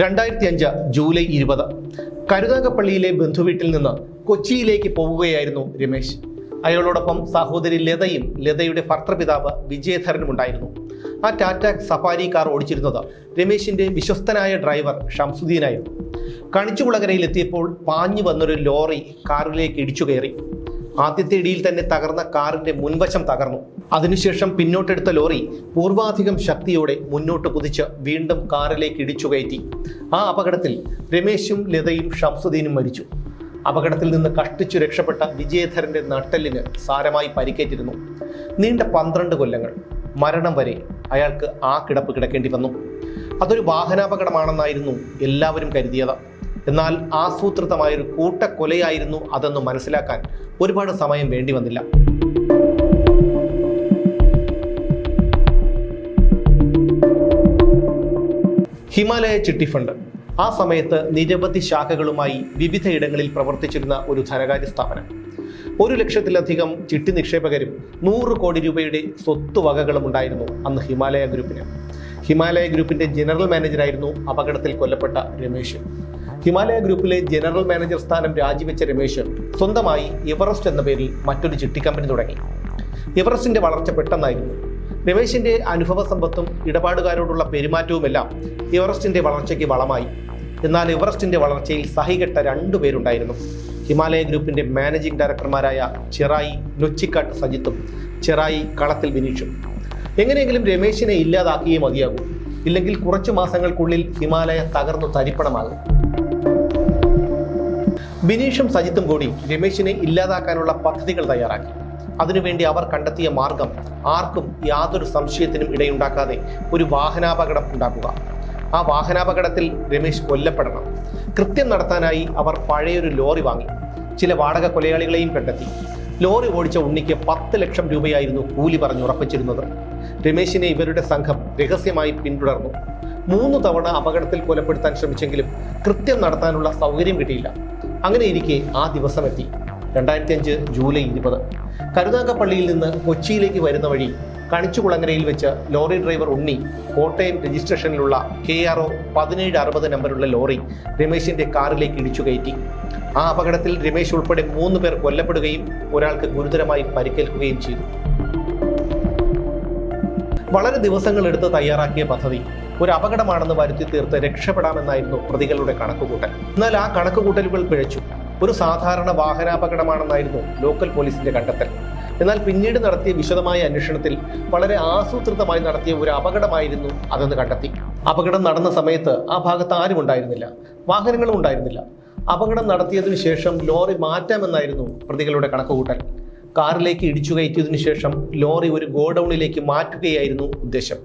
രണ്ടായിരത്തി അഞ്ച് ജൂലൈ ഇരുപത്. കരുനാഗപ്പള്ളിയിലെ ബന്ധുവീട്ടിൽ നിന്ന് കൊച്ചിയിലേക്ക് പോവുകയായിരുന്നു രമേശ്. അയാളോടൊപ്പം സഹോദരി ലതയും ലതയുടെ ഭർത്തൃപിതാവ് വിജയധരനും ഉണ്ടായിരുന്നു. ആ ടാറ്റ സഫാരി കാർ ഓടിച്ചിരുന്നത് രമേശിന്റെ വിശ്വസ്തനായ ഡ്രൈവർ ഷംസുദ്ദീനായിരുന്നു. കണിച്ചുകുളകരയിൽ എത്തിയപ്പോൾ പാഞ്ഞു വന്നൊരു ലോറി കാറിലേക്ക് ഇടിച്ചു കയറി. ആദ്യത്തെ ഇടിയിൽ തന്നെ തകർന്ന കാറിന്റെ മുൻവശം തകർന്നു. അതിനുശേഷം പിന്നോട്ടെടുത്ത ലോറി പൂർവാധികം ശക്തിയോടെ മുന്നോട്ട് കുതിച്ച് വീണ്ടും കാറിലേക്ക് ഇടിച്ചു കയറ്റി. ആ അപകടത്തിൽ രമേശും ലതയും ഷംസുദ്ദീനും മരിച്ചു. അപകടത്തിൽ നിന്ന് കഷ്ടിച്ചു രക്ഷപ്പെട്ട വിജയധരന്റെ നട്ടെല്ലിന് സാരമായി പരിക്കേറ്റിരുന്നു. നീണ്ട പന്ത്രണ്ട് കൊല്ലങ്ങൾ. മരണം വരെ അയാൾക്ക് ആ കിടപ്പ് കിടക്കേണ്ടി വന്നു. അതൊരു വാഹനാപകടമാണെന്നായിരുന്നു എല്ലാവരും കരുതിയത്. എന്നാൽ ആസൂത്രിതമായൊരു കൂട്ടക്കൊലയായിരുന്നു അതെന്ന് മനസ്സിലാക്കാൻ ഒരുപാട് സമയം വേണ്ടി വന്നില്ല. ഹിമാലയ ചിട്ടി ഫണ്ട്. ആ സമയത്ത് നിരവധി ശാഖകളുമായി വിവിധ ഇടങ്ങളിൽ പ്രവർത്തിച്ചിരുന്ന ഒരു ധനകാര്യ സ്ഥാപനം. ഒരു ലക്ഷത്തിലധികം ചിട്ടി നിക്ഷേപകരും നൂറ് കോടി രൂപയുടെ സ്വത്തുവകകളും ഉണ്ടായിരുന്നു അന്ന് ഹിമാലയ ഗ്രൂപ്പിന്. ഹിമാലയ ഗ്രൂപ്പിന്റെ ജനറൽ മാനേജറായിരുന്നു അപകടത്തിൽ കൊല്ലപ്പെട്ട രമേശ്. ഹിമാലയ ഗ്രൂപ്പിലെ ജനറൽ മാനേജർ സ്ഥാനം രാജിവെച്ച രമേശ് സ്വന്തമായി എവറസ്റ്റ് എന്ന പേരിൽ മറ്റൊരു ചിട്ടി കമ്പനി തുടങ്ങി. എവറസ്റ്റിന്റെ വളർച്ച പെട്ടെന്നായിരുന്നു. രമേശിന്റെ അനുഭവ സമ്പത്തും ഇടപാടുകാരോടുള്ള പെരുമാറ്റവും എല്ലാം എവറസ്റ്റിന്റെ വളർച്ചയ്ക്ക് വളമായി. എന്നാൽ എവറസ്റ്റിന്റെ വളർച്ചയിൽ സഹികെട്ട രണ്ടു പേരുണ്ടായിരുന്നു. ഹിമാലയ ഗ്രൂപ്പിന്റെ മാനേജിംഗ് ഡയറക്ടർമാരായ ചെറായി നൊച്ചിക്കാട്ട് സജിത്തും ചെറായി കളത്തിൽ വിനീഷും. എങ്ങനെയെങ്കിലും രമേശിനെ ഇല്ലാതാക്കിയേ മതിയാകൂ. ഇല്ലെങ്കിൽ കുറച്ചു മാസങ്ങൾക്കുള്ളിൽ ഹിമാലയ തകർന്നു തരിപ്പണമാകും. ബിനീഷും സജിത്തും കൂടി രമേശിനെ ഇല്ലാതാക്കാനുള്ള പദ്ധതികൾ തയ്യാറാക്കി. അതിനുവേണ്ടി അവർ കണ്ടെത്തിയ മാർഗം ആർക്കും യാതൊരു സംശയത്തിനും ഇടയുണ്ടാക്കാതെ ഒരു വാഹനാപകടം ഉണ്ടാക്കുക. ആ വാഹനാപകടത്തിൽ രമേശ് കൊല്ലപ്പെടണം. കൃത്യം നടത്താനായി അവർ പഴയൊരു ലോറി വാങ്ങി. ചില വാടക കൊലയാളികളെയും കണ്ടെത്തി. ലോറി ഓടിച്ച ഉണ്ണിക്ക് പത്ത് ലക്ഷം രൂപയായിരുന്നു കൂലി പറഞ്ഞ് ഉറപ്പിച്ചിരുന്നത്. രമേശിനെ ഇവരുടെ സംഘം രഹസ്യമായി പിന്തുടർന്നു. മൂന്ന് തവണ അപകടത്തിൽ കൊലപ്പെടുത്താൻ ശ്രമിച്ചെങ്കിലും കൃത്യം നടത്താനുള്ള സൗകര്യം കിട്ടിയില്ല. അങ്ങനെ ഇരിക്കെ ആ ദിവസം എത്തി രണ്ടായിരത്തി അഞ്ച് ജൂലൈ ഇരുപത്. കരുനാഗപ്പള്ളിയിൽ നിന്ന് കൊച്ചിയിലേക്ക് വരുന്ന വഴി കണിച്ചുകുളങ്ങരയിൽ വെച്ച് ലോറി ഡ്രൈവർ ഉണ്ണി കോട്ടയം രജിസ്ട്രേഷനിലുള്ള കെ ആർ ഒ പതിനേഴ് അറുപത് നമ്പറുള്ള ലോറി രമേശിന്റെ കാറിലേക്ക് ഇടിച്ചു കയറ്റി. ആ അപകടത്തിൽ രമേശ് ഉൾപ്പെടെ മൂന്ന് പേർ കൊല്ലപ്പെടുകയും ഒരാൾക്ക് ഗുരുതരമായി പരിക്കേൽക്കുകയും ചെയ്തു. വളരെ ദിവസങ്ങൾ എടുത്ത് തയ്യാറാക്കിയ പദ്ധതി ഒരു അപകടമാണെന്ന് വരുത്തി തീർത്ത് രക്ഷപ്പെടാമെന്നായിരുന്നു പ്രതികളുടെ കണക്കുകൂട്ടൽ. എന്നാൽ ആ കണക്കുകൂട്ടലുകൾ പിഴച്ചു. ഒരു സാധാരണ വാഹനാപകടമാണെന്നായിരുന്നു ലോക്കൽ പോലീസിന്റെ കണ്ടെത്തൽ. എന്നാൽ പിന്നീട് നടത്തിയ വിശദമായ അന്വേഷണത്തിൽ വളരെ ആസൂത്രിതമായി നടത്തിയ ഒരു അപകടമായിരുന്നു അതെന്ന് കണ്ടെത്തി. അപകടം നടന്ന സമയത്ത് ആ ഭാഗത്ത് ആരും ഉണ്ടായിരുന്നില്ല. വാഹനങ്ങളും ഉണ്ടായിരുന്നില്ല. അപകടം നടത്തിയതിനു ശേഷം ലോറി മാറ്റാമെന്നായിരുന്നു പ്രതികളുടെ കണക്കുകൂട്ടൽ. കാറിലേക്ക് ഇടിച്ചു കയറ്റിയതിനു ശേഷം ലോറി ഒരു ഗോഡൌണിലേക്ക് മാറ്റുകയായിരുന്നു ഉദ്ദേശം.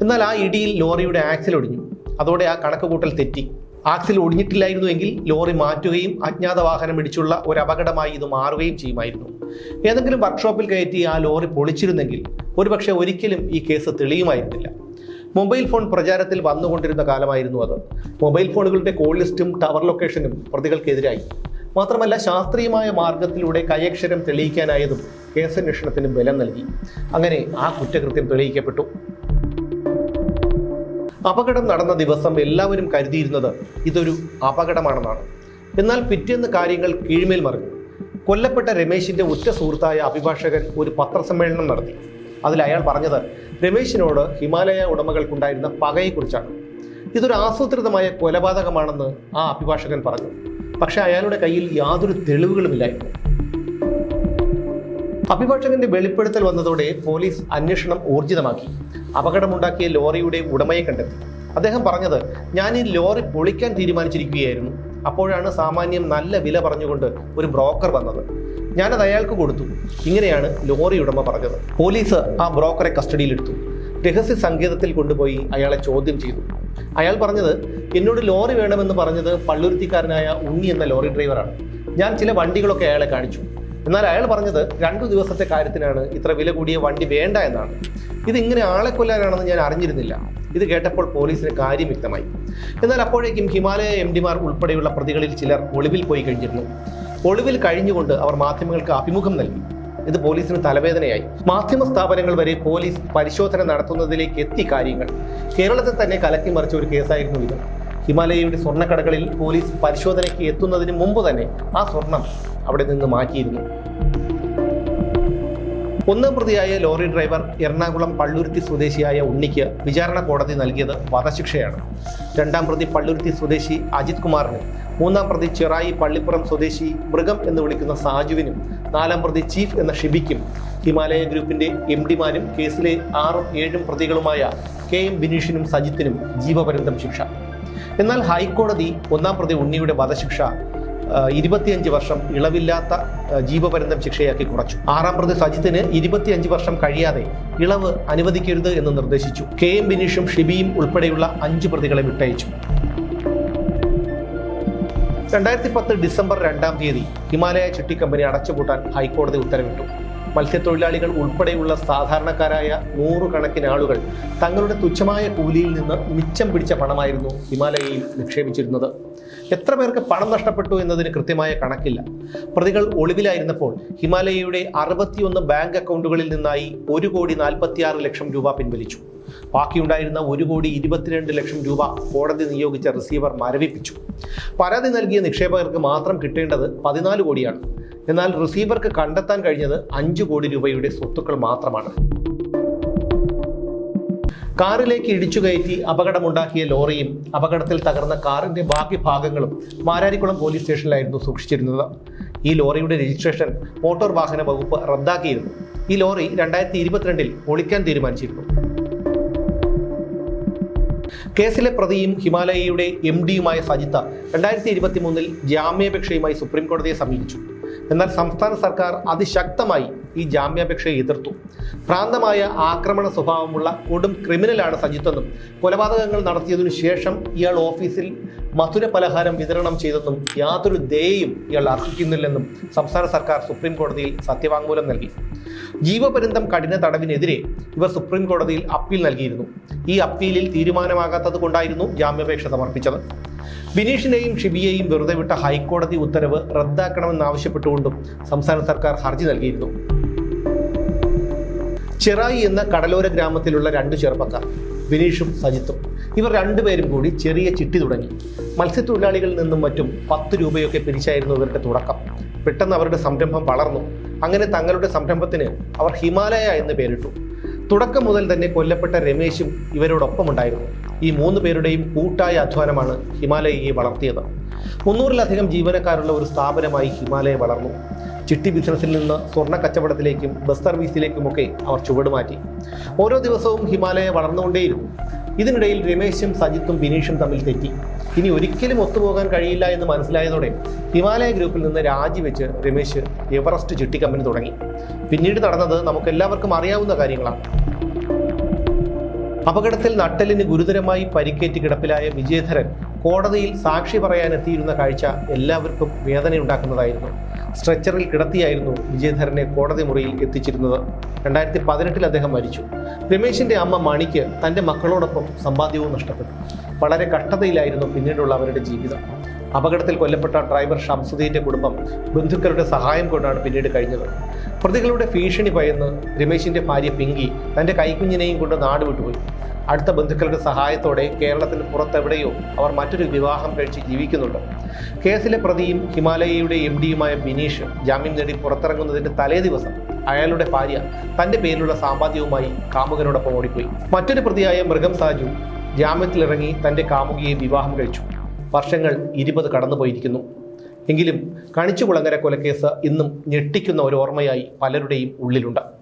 എന്നാൽ ആ ഇടിയിൽ ലോറിയുടെ ആക്സിൽ ഒടിഞ്ഞു. അതോടെ ആ കണക്കുകൂട്ടൽ തെറ്റി. ആക്സിൽ ഒടിഞ്ഞിട്ടില്ലായിരുന്നുവെങ്കിൽ ലോറി മാറ്റുകയും അജ്ഞാത വാഹനം ഇടിച്ചുള്ള ഒരു അപകടമായി ഇത് മാറുകയും ചെയ്യുമായിരുന്നു. ഏതെങ്കിലും വർക്ക്ഷോപ്പിൽ കയറ്റി ആ ലോറി പൊളിച്ചിരുന്നെങ്കിൽ ഒരുപക്ഷെ ഒരിക്കലും ഈ കേസ് തെളിയുമായിരുന്നില്ല. മൊബൈൽ ഫോൺ പ്രചാരത്തിൽ വന്നുകൊണ്ടിരുന്ന കാലമായിരുന്നു അത്. മൊബൈൽ ഫോണുകളുടെ കോൾ ലിസ്റ്റും ടവർ ലൊക്കേഷനും പ്രതികൾക്കെതിരായി. മാത്രമല്ല ശാസ്ത്രീയമായ മാർഗത്തിലൂടെ കയക്ഷരം തെളിയിക്കാനായതും കേസന്വേഷണത്തിന് ബലം നൽകി. അങ്ങനെ ആ കുറ്റകൃത്യം തെളിയിക്കപ്പെട്ടു. അപകടം നടന്ന ദിവസം എല്ലാവരും കരുതിയിരുന്നത് ഇതൊരു അപകടമാണെന്നാണ്. എന്നാൽ പിറ്റേന്ന് കാര്യങ്ങൾ കീഴ്മേൽ മറിഞ്ഞു. കൊല്ലപ്പെട്ട രമേശിന്റെ ഉറ്റ സുഹൃത്തായ അഭിഭാഷകൻ ഒരു പത്രസമ്മേളനം നടത്തി. അതിൽ അയാൾ പറഞ്ഞത് രമേശിനോട് ഹിമാലയ ഉടമകൾക്കുണ്ടായിരുന്ന പകയെക്കുറിച്ചാണ്. ഇതൊരു ആസൂത്രിതമായ കൊലപാതകമാണെന്ന് ആ അഭിഭാഷകൻ പറഞ്ഞു. പക്ഷെ അയാളുടെ കയ്യിൽ യാതൊരു തെളിവുകളുമില്ലായിരുന്നു അഭിഭാഷകന്റെ വെളിപ്പെടുത്തൽ വന്നതോടെ പോലീസ് അന്വേഷണം ഊർജിതമാക്കി. അപകടമുണ്ടാക്കിയ ലോറിയുടെ ഉടമയെ കണ്ടെത്തി. അദ്ദേഹം പറഞ്ഞത് ഞാൻ ഈ ലോറി പൊളിക്കാൻ തീരുമാനിച്ചിരിക്കുകയായിരുന്നു. അപ്പോഴാണ് സാമാന്യം നല്ല വില പറഞ്ഞുകൊണ്ട് ഒരു ബ്രോക്കർ വന്നത്. ഞാനത് അയാൾക്ക് കൊടുത്തു. ഇങ്ങനെയാണ് ലോറി ഉടമ പറഞ്ഞത്. പോലീസ് ആ ബ്രോക്കറെ കസ്റ്റഡിയിലെടുത്തു. രഹസ്യ സങ്കേതത്തിൽ കൊണ്ടുപോയി അയാളെ ചോദ്യം ചെയ്തു. അയാൾ പറഞ്ഞത് എന്നോട് ലോറി വേണമെന്ന് പറഞ്ഞത് പള്ളുരുത്തിക്കാരനായ ഉണ്ണി എന്ന ലോറി ഡ്രൈവറാണ്. ഞാൻ ചില വണ്ടികളൊക്കെ അയാളെ കാണിച്ചു. എന്നാൽ അയാൾ പറഞ്ഞത് രണ്ടു ദിവസത്തെ കാര്യത്തിനാണ് ഇത്ര വില കൂടിയ വണ്ടി വേണ്ട എന്നാണ്. ഇത് ആളെ കൊല്ലാനാണെന്ന് ഞാൻ അറിഞ്ഞിരുന്നില്ല. ഇത് കേട്ടപ്പോൾ പോലീസിന് കാര്യം വ്യക്തമായി. എന്നാൽ അപ്പോഴേക്കും ഹിമാലയ എം ഡിമാർ ഉൾപ്പെടെയുള്ള പ്രതികളിൽ ചിലർ ഒളിവിൽ പോയി കഴിഞ്ഞിരുന്നു. ഒളിവിൽ കഴിഞ്ഞുകൊണ്ട് അവർ മാധ്യമങ്ങൾക്ക് അഭിമുഖം നൽകി. ഇത് പോലീസിന് തലവേദനയായി. മാധ്യമ സ്ഥാപനങ്ങൾ വരെ പോലീസ് പരിശോധന നടത്തുന്നതിലേക്ക് എത്തി കാര്യങ്ങൾ. കേരളത്തിൽ തന്നെ കലക്കി മറിച്ച ഒരു കേസായിരുന്നു ഇത്. ഹിമാലയയുടെ സ്വർണക്കടകളിൽ പോലീസ് പരിശോധനയ്ക്ക് എത്തുന്നതിന് മുമ്പ് തന്നെ ആ സ്വർണം അവിടെ നിന്ന് മാറ്റിയിരുന്നു. ഒന്നാം പ്രതിയായ ലോറി ഡ്രൈവർ എറണാകുളം പള്ളുരുത്തി സ്വദേശിയായ ഉണ്ണിക്ക് വിചാരണ കോടതി നൽകിയത് വധശിക്ഷയാണ്. രണ്ടാം പ്രതി പള്ളുരുത്തി സ്വദേശി അജിത് കുമാറിന് മൂന്നാം പ്രതി ചിറായി പള്ളിപ്പുറം സ്വദേശി മൃഗം എന്ന് വിളിക്കുന്ന സാജുവിനും നാലാം പ്രതി ചീഫ് എന്ന ഷിബിക്കും ഹിമാലയ ഗ്രൂപ്പിന്റെ എം ഡിമാരും കേസിലെ ആറും ഏഴും പ്രതികളുമായ കെ എം ബിനീഷിനും സജിത്തിനും ജീവപര്യന്തം ശിക്ഷ. എന്നാൽ ഹൈക്കോടതി ഒന്നാം പ്രതി ഉണ്ണിയുടെ വധശിക്ഷ ഇരുപത്തിയഞ്ച് വർഷം ഇളവില്ലാത്ത ജീവപര്യന്തം ശിക്ഷയാക്കി കുറച്ചു. ആറാം പ്രതി സജിത്തിന് ഇരുപത്തിയഞ്ച് വർഷം കഴിയാതെ ഇളവ് അനുവദിക്കരുത് എന്ന് നിർദ്ദേശിച്ചു. കെ എം ബിനീഷും ഷിബിയും ഉൾപ്പെടെയുള്ള അഞ്ച് പ്രതികളെ വിട്ടയച്ചു. രണ്ടായിരത്തി പത്ത് ഡിസംബർ രണ്ടാം തീയതി ഹിമാലയ ചിട്ടി കമ്പനി അടച്ചുപൂട്ടാൻ ഹൈക്കോടതി ഉത്തരവിട്ടു. മത്സ്യത്തൊഴിലാളികൾ ഉൾപ്പെടെയുള്ള സാധാരണക്കാരായ നൂറുകണക്കിന് ആളുകൾ തങ്ങളുടെ തുച്ഛമായ കൂലിയിൽ നിന്ന് മിച്ചം പിടിച്ച പണമായിരുന്നു ഹിമാലയയിൽ നിക്ഷേപിച്ചിരുന്നത്. എത്ര പേർക്ക് പണം നഷ്ടപ്പെട്ടു എന്നതിന് കൃത്യമായ കണക്കില്ല. പ്രതികൾ ഒളിവിലായിരുന്നപ്പോൾ ഹിമാലയയുടെ അറുപത്തിയൊന്ന് ബാങ്ക് അക്കൗണ്ടുകളിൽ നിന്നായി ഒരു കോടി നാൽപ്പത്തിയാറ് ലക്ഷം രൂപ പിൻവലിച്ചു. ബാക്കിയുണ്ടായിരുന്ന ഒരു കോടി ഇരുപത്തിരണ്ട് ലക്ഷം രൂപ കോടതി നിയോഗിച്ച റിസീവർ മരവിപ്പിച്ചു. പരാതി നൽകിയ നിക്ഷേപകർക്ക് മാത്രം കിട്ടേണ്ടത് പതിനാല് കോടിയാണ്. എന്നാൽ റിസീവർക്ക് കണ്ടെത്താൻ കഴിഞ്ഞത് അഞ്ച് കോടി രൂപയുടെ സ്വത്തുക്കൾ മാത്രമാണ്. കാറിലേക്ക് ഇടിച്ചു കയറ്റി അപകടമുണ്ടാക്കിയ ലോറിയും അപകടത്തിൽ തകർന്ന കാറിന്റെ ബാക്കി ഭാഗങ്ങളും മാരാരിക്കുളം പോലീസ് സ്റ്റേഷനിലായിരുന്നു സൂക്ഷിച്ചിരുന്നത്. ഈ ലോറിയുടെ രജിസ്ട്രേഷൻ മോട്ടോർ വാഹന വകുപ്പ് റദ്ദാക്കിയിരുന്നു. ഈ ലോറി രണ്ടായിരത്തി ഇരുപത്തിരണ്ടിൽ ഒളിക്കാൻ തീരുമാനിച്ചിരുന്നു. കേസിലെ പ്രതിയും ഹിമാലയയുടെ എം ഡിയുമായ സജിത്ത രണ്ടായിരത്തി ഇരുപത്തി മൂന്നിൽ ജാമ്യാപേക്ഷയുമായി സുപ്രീം കോടതിയെ സമീപിച്ചു. എന്നാൽ സംസ്ഥാന സർക്കാർ അതിശക്തമായി ഈ ജാമ്യാപേക്ഷയെ എതിർത്തു. പ്രാന്തമായ ആക്രമണ സ്വഭാവമുള്ള കൊടും ക്രിമിനലാണ് സജിത്തെന്നും കൊലപാതകങ്ങൾ നടത്തിയതിനു ശേഷം ഇയാൾ ഓഫീസിൽ മധുര പലഹാരം വിതരണം ചെയ്തെന്നും യാതൊരു ദയയും ഇയാൾ അർഹിക്കുന്നില്ലെന്നും സംസ്ഥാന സർക്കാർ സുപ്രീം കോടതിയിൽ സത്യവാങ്മൂലം നൽകി. ജീവപര്യന്തം കഠിന തടവിനെതിരെ ഇവർ സുപ്രീം കോടതിയിൽ അപ്പീൽ നൽകിയിരുന്നു. ഈ അപ്പീലിൽ തീരുമാനമാകാത്തത് കൊണ്ടായിരുന്നു ജാമ്യാപേക്ഷ സമർപ്പിച്ചത്. ബിനീഷിനെയും ഷിബിയെയും വെറുതെ വിട്ട ഹൈക്കോടതി ഉത്തരവ് റദ്ദാക്കണമെന്നാവശ്യപ്പെട്ടുകൊണ്ടും സംസ്ഥാന സർക്കാർ ഹർജി നൽകിയിരുന്നു. ചെറായി എന്ന കടലോര ഗ്രാമത്തിലുള്ള രണ്ട് ചെറുപ്പക്കാർ ബിനീഷും സജിത്തും ഇവർ രണ്ടുപേരും കൂടി ചെറിയ ചിട്ടി തുടങ്ങി. മത്സ്യത്തൊഴിലാളികളിൽ നിന്നും മറ്റും പത്ത് രൂപയൊക്കെ പിരിച്ചായിരുന്നു ഇവരുടെ തുടക്കം. പെട്ടെന്ന് അവരുടെ സംരംഭം വളർന്നു. അങ്ങനെ തങ്ങളുടെ സംരംഭത്തിന് അവർ ഹിമാലയ എന്ന് പേരിട്ടു. തുടക്കം മുതൽ തന്നെ കൊല്ലപ്പെട്ട രമേശും ഇവരോടൊപ്പം ഉണ്ടായിരുന്നു ഈ മൂന്ന് പേരുടെയും കൂട്ടായ അധ്വാനമാണ് ഹിമാലയയെ വളർത്തിയത്. മുന്നൂറിലധികം ജീവനക്കാരുള്ള ഒരു സ്ഥാപനമായി ഹിമാലയ വളർന്നു. ചിട്ടി ബിസിനസ്സിൽ നിന്ന് സ്വർണ കച്ചവടത്തിലേക്കും ബസ് സർവീസിലേക്കുമൊക്കെ അവർ ചുവടുമാറ്റി. ഓരോ ദിവസവും ഹിമാലയ വളർന്നുകൊണ്ടേയിരുന്നു. ഇതിനിടയിൽ രമേശും സജിത്തും ബിനീഷും തമ്മിൽ തെറ്റി. ഇനി ഒരിക്കലും ഒത്തുപോകാൻ കഴിയില്ല എന്ന് മനസ്സിലായതോടെ ഹിമാലയ ഗ്രൂപ്പിൽ നിന്ന് രാജിവെച്ച് രമേശ് എവറസ്റ്റ് ചിട്ടി കമ്പനി തുടങ്ങി. പിന്നീട് നടന്നത് നമുക്കെല്ലാവർക്കും അറിയാവുന്ന കാര്യങ്ങളാണ്. അപകടത്തിൽ നട്ടലിന് ഗുരുതരമായി പരിക്കേറ്റ് കിടപ്പിലായ വിജയധരൻ കോടതിയിൽ സാക്ഷി പറയാനെത്തിയിരുന്ന കാഴ്ച എല്ലാവർക്കും വേദനയുണ്ടാക്കുന്നതായിരുന്നു. സ്ട്രെച്ചറിൽ കിടത്തിയായിരുന്നു വിജയധരനെ കോടതി മുറിയിൽ എത്തിച്ചിരുന്നത്. രണ്ടായിരത്തി പതിനെട്ടിൽ അദ്ദേഹം മരിച്ചു. രമേശിന്റെ അമ്മ മണിക്ക് തന്റെ മക്കളോടൊപ്പം സമ്പാദ്യവും നഷ്ടപ്പെട്ടു. വളരെ കഷ്ടതയിലായിരുന്നു പിന്നീടുള്ള അവരുടെ ജീവിതം. അപകടത്തിൽ കൊല്ലപ്പെട്ട ഡ്രൈവർ ഷംസുദീന്റെ കുടുംബം ബന്ധുക്കളുടെ സഹായം കൊണ്ടാണ് പിന്നീട് കഴിഞ്ഞത്. പ്രതികളുടെ ഭീഷണി ഭയന്ന് രമേശിന്റെ ഭാര്യ പിങ്കി തന്റെ കൈക്കുഞ്ഞിനെയും കൊണ്ട് നാട് വിട്ടുപോയി. അടുത്ത ബന്ധുക്കളുടെ സഹായത്തോടെ കേരളത്തിന് പുറത്തെവിടെയോ അവർ മറ്റൊരു വിവാഹം കഴിച്ച് ജീവിക്കുന്നുണ്ട്. കേസിലെ പ്രതിയും ഹിമാലയയുടെ എം ഡിയുമായ ബിനീഷ് ജാമ്യം നേടി പുറത്തിറങ്ങുന്നതിന്റെ തലേ ദിവസം അയാളുടെ ഭാര്യ തന്റെ പേരിലുള്ള സാമ്പാദ്യവുമായി കാമുകനോടൊപ്പം ഓടിപ്പോയി. മറ്റൊരു പ്രതിയായ മൃഗം സാജു ജാമ്യത്തിലിറങ്ങി തന്റെ കാമുകിയെ വിവാഹം കഴിച്ചു. വർഷങ്ങൾ ഇരുപത് കടന്നുപോയിരിക്കുന്നു. എങ്കിലും കണിച്ചുകുളങ്ങര കൊലക്കേസ് ഇന്നും ഞെട്ടിക്കുന്ന ഒരു ഓർമ്മയായി പലരുടെയും ഉള്ളിലുണ്ട്.